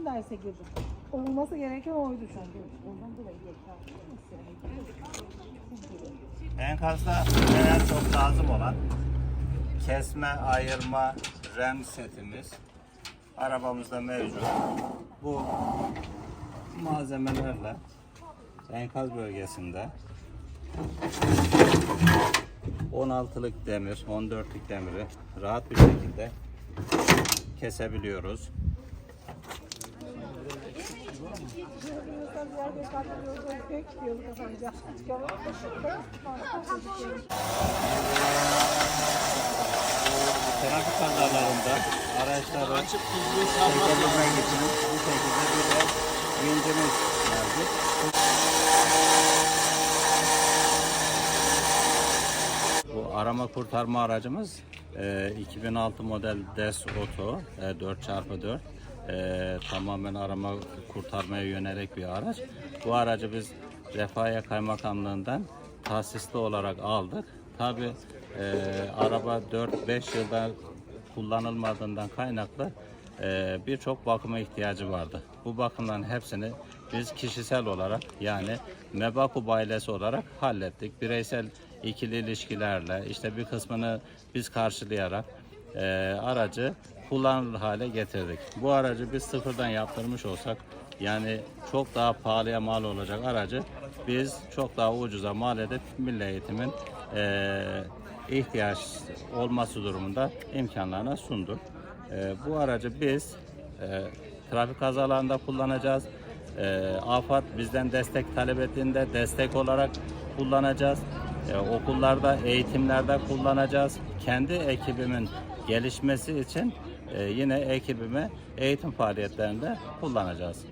Bütün derse girdim. Olması gereken oydu çünkü. Enkazda en çok lazım olan kesme, ayırma, rem setimiz arabamızda mevcut. Bu malzemelerle enkaz bölgesinde 16'lık demir, 14'lük demiri rahat bir şekilde kesebiliyoruz. Trafik kazalarında araçları çekebilmek için bu şekilde bir de vincimiz mevcut. Bu arama kurtarma aracımız e, 2006 model DES Auto e, 4x4 e, tamamen arama kurtarmaya yönelik bir araç. Bu aracı biz Refahya Kaymakamlığından tahsisli olarak aldık. Tabi araba 4-5 yılda kullanılmadığından kaynaklı e, birçok bakıma ihtiyacı vardı. Bu bakımların hepsini biz kişisel olarak yani Mebaku ailesi olarak hallettik. Bireysel ikili ilişkilerle işte bir kısmını biz karşılayarak e, aracı kullanılır hale getirdik. Bu aracı biz sıfırdan yaptırmış olsak yani çok daha pahalıya mal olacak aracı biz çok daha ucuza mal edip milli eğitimin e, ihtiyaç olması durumunda imkanlarına sunduk. E, bu aracı biz e, trafik kazalarında kullanacağız. E, AFAD bizden destek talep ettiğinde destek olarak kullanacağız. E, okullarda, eğitimlerde kullanacağız. Kendi ekibimin gelişmesi için e, yine ekibimi eğitim faaliyetlerinde kullanacağız.